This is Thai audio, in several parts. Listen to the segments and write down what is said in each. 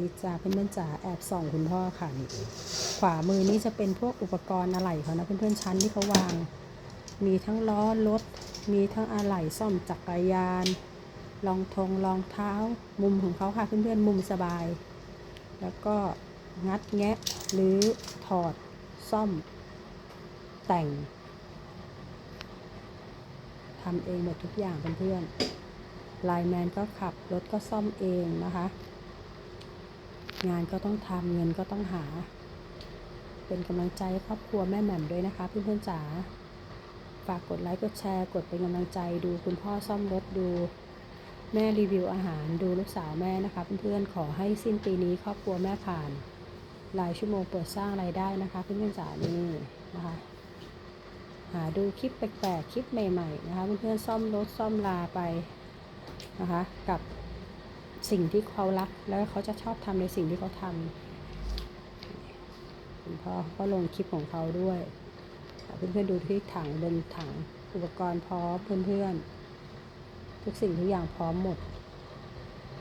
ดีจ้าเพื่อนๆจ๋าแอบส่องคุณพ่อค่ะนี่ขวามือนี้จะเป็นพวกอุปกรณ์อะไหล่เขานะเพื่อนๆชั้นที่เขาวาง มีทั้งล้อรถ มีทั้งอะไหล่ซ่อมจักรยานรองทงรองเท้า มุมของเขาค่ะเพื่อนๆมุมสบาย แล้วก็งัดแงะหรือถอดซ่อม แต่งทำเองหมดทุกอย่างเพื่อนๆไลน์แมนก็ขับรถก็ซ่อมเองนะคะ งานก็ต้องทำเงินก็ต้องหา เป็นกำลังใจครอบครัวแม่แหม่มด้วยนะคะเพื่อนๆจ๋าฝากกดไลค์กดแชร์ กดเป็นกำลังใจดูคุณพ่อซ่อมรถดู แม่รีวิวอาหารดูลูกสาวแม่นะคะเพื่อนๆขอให้สิ้นปีนี้ครอบครัวแม่ผ่านหลายชั่วโมงเปิดสร้างไรายได้นะคะเพื่อนๆจ๋านี่นะคะหาดูคลิปแปลกๆ คลิปใหม่ๆนะคะเพื่อนๆซ่อมรถซ่อมลาไปนะคะกับ สิ่งที่เขารัก แล้วเขาจะชอบทำในสิ่งที่เขาทำคุณพ่อก็ลงคลิปของเขาด้วย เพื่อนๆดูที่ถังบนถังอุปกรณ์พร้อมเพื่อนๆ ทุกสิ่งทุกอย่างพร้อมหมด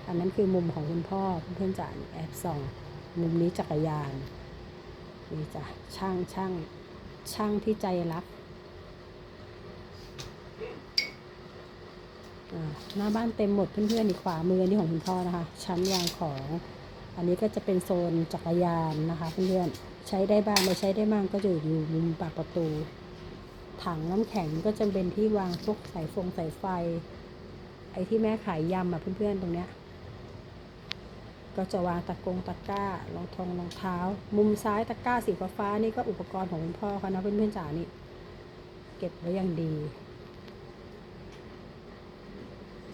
อันนั้นคือมุมของคุณพ่อเพื่อนๆจ๋าแอบส่อง มุมนี้จักรยานนี่จ้ะช่างช่างช่างที่ใจรักอ่า หน้าบ้านเต็มหมดเพื่อนๆอีกขวามือนี่ของคุณพ่อนะคะ ชั้นวางของ อันนี้ก็จะเป็นโซนจักรยานนะคะเพื่อนๆใช้ได้บ้างไม่ใช้ได้บ้างก็จะอยู่มุมปากประตู ถังน้ำแข็งก็จะเป็นที่วางพวกสายฟงสายไฟ ไอ้ที่แม่ขายยำอะเพื่อนๆตรงเนี้ยก็จะวางตะกงตะกร้ารองทองรองเท้า มุมซ้ายตะกร้าสีฟ้าๆนี่ก็อุปกรณ์ของคุณพ่อเขานะเพื่อนๆจ๋านี่เก็บไว้อย่างดี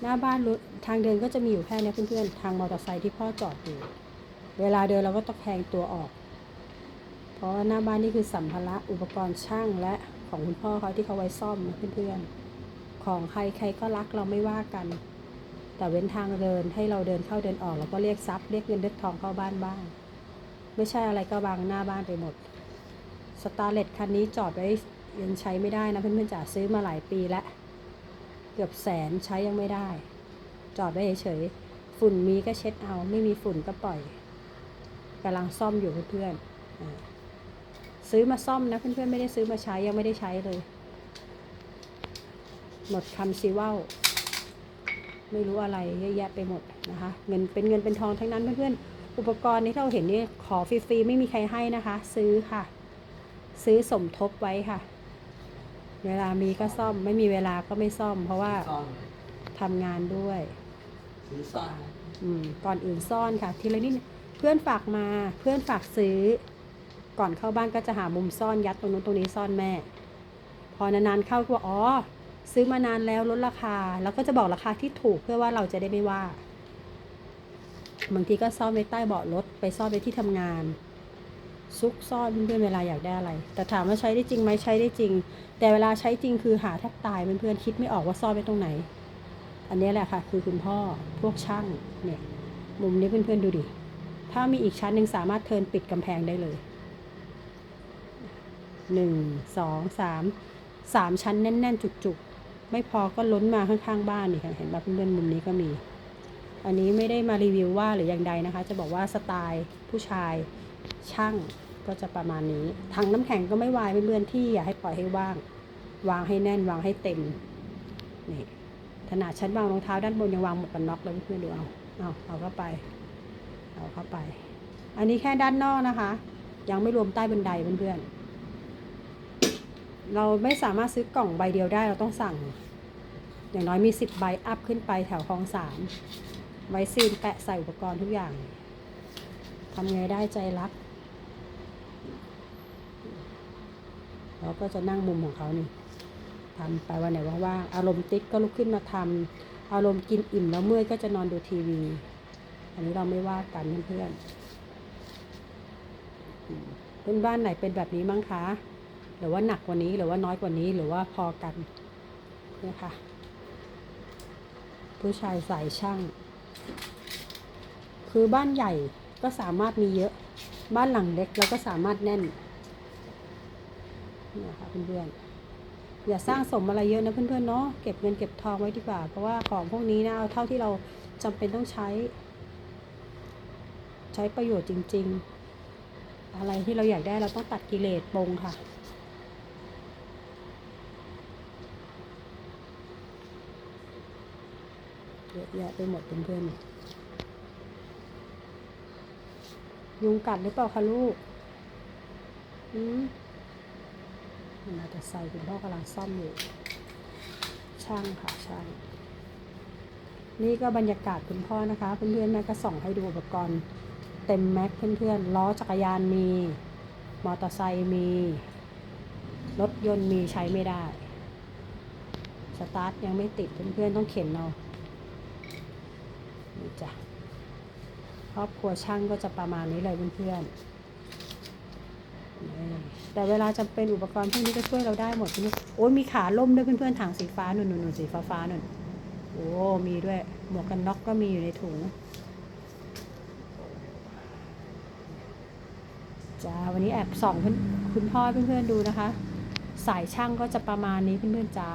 หน้าบ้านรถทางเดินก็จะมีอยู่แค่นี้เพื่อนๆ ทางมอเตอร์ไซค์ที่พ่อจอดอยู่ เวลาเดินเราก็ต้องแพงตัวออก เพราะว่าหน้าบ้านนี่คือสัมภาระอุปกรณ์ช่างและของคุณพ่อเขาที่เขาไว้ซ่อมนะเพื่อนๆ ของใครใครก็รักเราไม่ว่ากัน แต่เว้นทางเดินให้เราเดินเข้าเดินออกแล้วก็เรียกทรัพย์เรียกเงินเรียกทองเข้าบ้านบ้าง ไม่ใช่อะไรก็บังหน้าบ้านไปหมด สตาร์เลตคันนี้จอดไว้ยังใช้ไม่ได้นะเพื่อนๆจ๋าซื้อมาหลายปีแล้ว เกือบแสนใช้ยังไม่ได้ จอดไว้เฉยๆฝุ่นมีก็เช็ดเอา ไม่มีฝุ่นก็ปล่อยกำลังซ่อมอยู่เพื่อนๆซื้อมาซ่อมนะเพื่อนๆไม่ได้ซื้อมาใช้ยังไม่ได้ใช้เลย หมดคำซีว่าไม่รู้อะไรเยอะแยะไปหมดนะคะ เงินเป็นเงินเป็นทองทั้งนั้นเพื่อนๆอุปกรณ์ที่เราเห็นนี่ขอฟรีๆไม่มีใครให้นะคะ ซื้อค่ะ ซื้อสมทบไว้ค่ะ เวลามีก็ซ่อม ไม่มีเวลาก็ไม่ซ่อม เพราะว่าซ่อนทำงานด้วย ซื้อซ่อนอืมก่อนอื่นซ่อนค่ะ ทีละนิดเพื่อนฝากมาเพื่อนฝากซื้อ ก่อนเข้าบ้านก็จะหามุมซ่อนยัดตรงนู้นตรงนี้ซ่อนแม่ พอนานๆเข้าก็บอกอ๋อ ซื้อมานานแล้วลดราคา แล้วก็จะบอกราคาที่ถูกเพื่อว่าเราจะได้ไม่ว่าบางทีก็ซ่อนไว้ใต้เบาะรถไปซ่อนไว้ที่ทำงาน ซุกซ่อนเพื่อนๆเวลาอยากได้อะไร แต่ถามว่าใช้ได้จริงไหมใช้ได้จริง แต่เวลาใช้จริงคือหาแทบตายเพื่อนๆคิดไม่ออกว่าซ่อนไว้ตรงไหน อันนี้แหละค่ะ คือคุณพ่อพวกช่างเนี่ยมุมนี้เพื่อนๆดูดิถ้ามีอีกชั้นหนึ่งสามารถเทินปิดกำแพงได้เลยหนึ่งสองสามสามชั้นแน่น ๆ จุกๆ ไม่พอก็ล้นมาข้างๆบ้านนี่ค่ะเห็นป่ะเพื่อนๆมุมนี้ก็มี อันนี้ไม่ได้มารีวิวว่าหรืออย่างใดนะคะ จะบอกว่าสไตล์ผู้ชายช่าง ก็จะประมาณนี้ถังน้ำแข็งก็ไม่วายเพื่อนๆที่อย่าให้ปล่อยให้ว่าง วางให้แน่นวางให้เต็มนี่ขนาดชั้นวางรองเท้าด้านบนยังวางหมวกกันน็อกเลยเพื่อนๆดูเอาเอาเอาเข้าไปเอาเข้าไป อันนี้แค่ด้านนอกนะคะ ยังไม่รวมใต้บันไดเพื่อนๆเราไม่สามารถซื้อกล่องใบเดียวได้เราต้องสั่ง อย่างน้อยมีสิบใบอัพขึ้นไปแถวคลองสามไว้ซีนแปะใส่อุปกรณ์ทุกอย่างทำไงได้ใจรัก เราก็จะนั่งมุมของเขานี่ทำไปวันไหนว่างๆอารมณ์ติ๊กก็ลุกขึ้นมาทำอารมณ์กินอิ่มแล้วเมื่อยก็จะนอนดูทีวี อันนี้เราไม่ว่ากันเพื่อนเพื่อนบ้านไหนเป็นแบบนี้มั้งคะหรือว่าหนักกว่านี้หรือว่าน้อยกว่านี้หรือว่าพอกันเนี่ยค่ะ ผู้ชายสายช่าง คือบ้านใหญ่ก็สามารถมีเยอะ บ้านหลังเล็กเราก็สามารถแน่น เนี่ยค่ะเพื่อนๆอย่าสร้างสมอะไรเยอะนะเพื่อนๆเนาะเก็บเงินเก็บทองไว้ดีกว่า เพราะว่าของพวกนี้นะเอาเท่าที่เราจำเป็นต้องใช้ ใช้ประโยชน์จริง ๆ อะไรที่เราอยากได้เราต้องตัดกิเลสปงค่ะเยอะแยะไปหมดเพื่อนๆยุงกัดหรือเปล่าคะลูก อืม มอเตอร์ไซค์คุณพ่อกำลังซ่อมอยู่ ช่างค่ะช่างนี่ก็บรรยากาศคุณพ่อนะคะ เพื่อนๆแม่ก็ส่องให้ดูอุปกรณ์เต็มแม็กเพื่อนๆล้อจักรยานมี มอเตอร์ไซค์มี รถยนต์มีใช้ไม่ได้ สตาร์ทยังไม่ติดเพื่อนๆต้องเข็นเอานี่จ้ะครอบครัวช่างก็จะประมาณนี้เลยเพื่อนๆ แต่เวลาจะเป็นอุปกรณ์พวกนี้ก็ช่วยเราได้หมดทีนี้โอ้ยมีขาล่มด้วยเพื่อนๆถังสีฟ้านุนนุนสีฟ้าฟ้าๆนุนโอ้มีด้วยหมวกกันน็อกก็มีอยู่ในถุงจ้าวันนี้แอบส่องเพื่อนคุณพ่อเพื่อนๆดูนะคะ สายช่างก็จะประมาณนี้เพื่อนๆจ้า